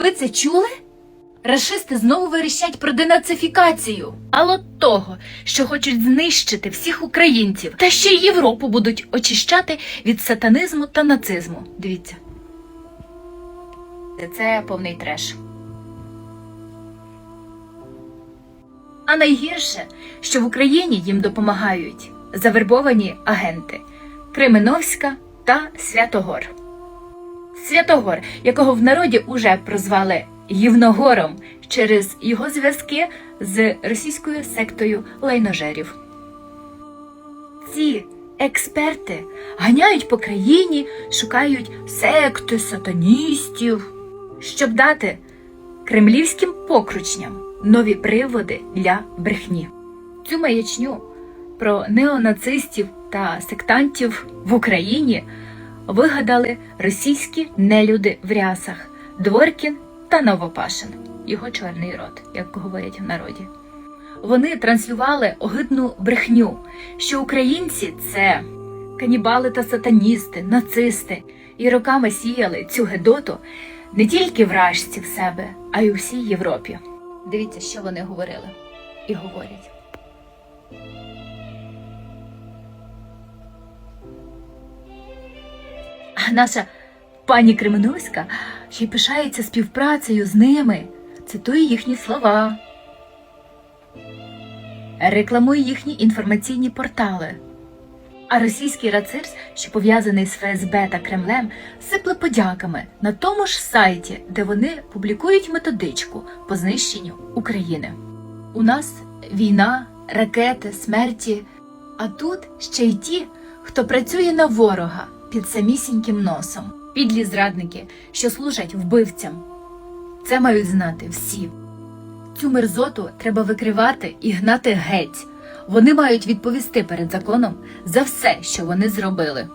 Ви це чули? Рашисти знову верещать про денацифікацію. Мало того, що хочуть знищити всіх українців, та ще й Європу будуть очищати від сатанизму та нацизму. Дивіться. Це повний треш. А найгірше, що в Україні їм допомагають завербовані агенти Кременовська та Святогор. Святогор, якого в народі уже прозвали Євногором через його зв'язки з російською сектою лайножерів. Ці експерти ганяють по країні, шукають секти сатаністів, щоб дати кремлівським покручням нові приводи для брехні. Цю маячню про неонацистів та сектантів в Україні вигадали російські нелюди в рясах Дворкін та Новопашин, його чорний рот, як говорять в народі. Вони транслювали огидну брехню, що українці це канібали та сатаністи, нацисти, і роками сіяли цю гедоту не тільки в Рашці в себе, а й у всій Європі. Дивіться, що вони говорили і говорять. Наша пані Кременовська ще й пишається співпрацею з ними, цитує їхні слова, рекламує їхні інформаційні портали. А російський рацирс, що пов'язаний з ФСБ та Кремлем, сипле подяками на тому ж сайті, де вони публікують методичку по знищенню України. У нас війна, ракети, смерті, а тут ще й ті, хто працює на ворога під самісіньким носом. Підлі зрадники, що служать вбивцям. Це мають знати всі. Цю мерзоту треба викривати і гнати геть. Вони мають відповісти перед законом за все, що вони зробили.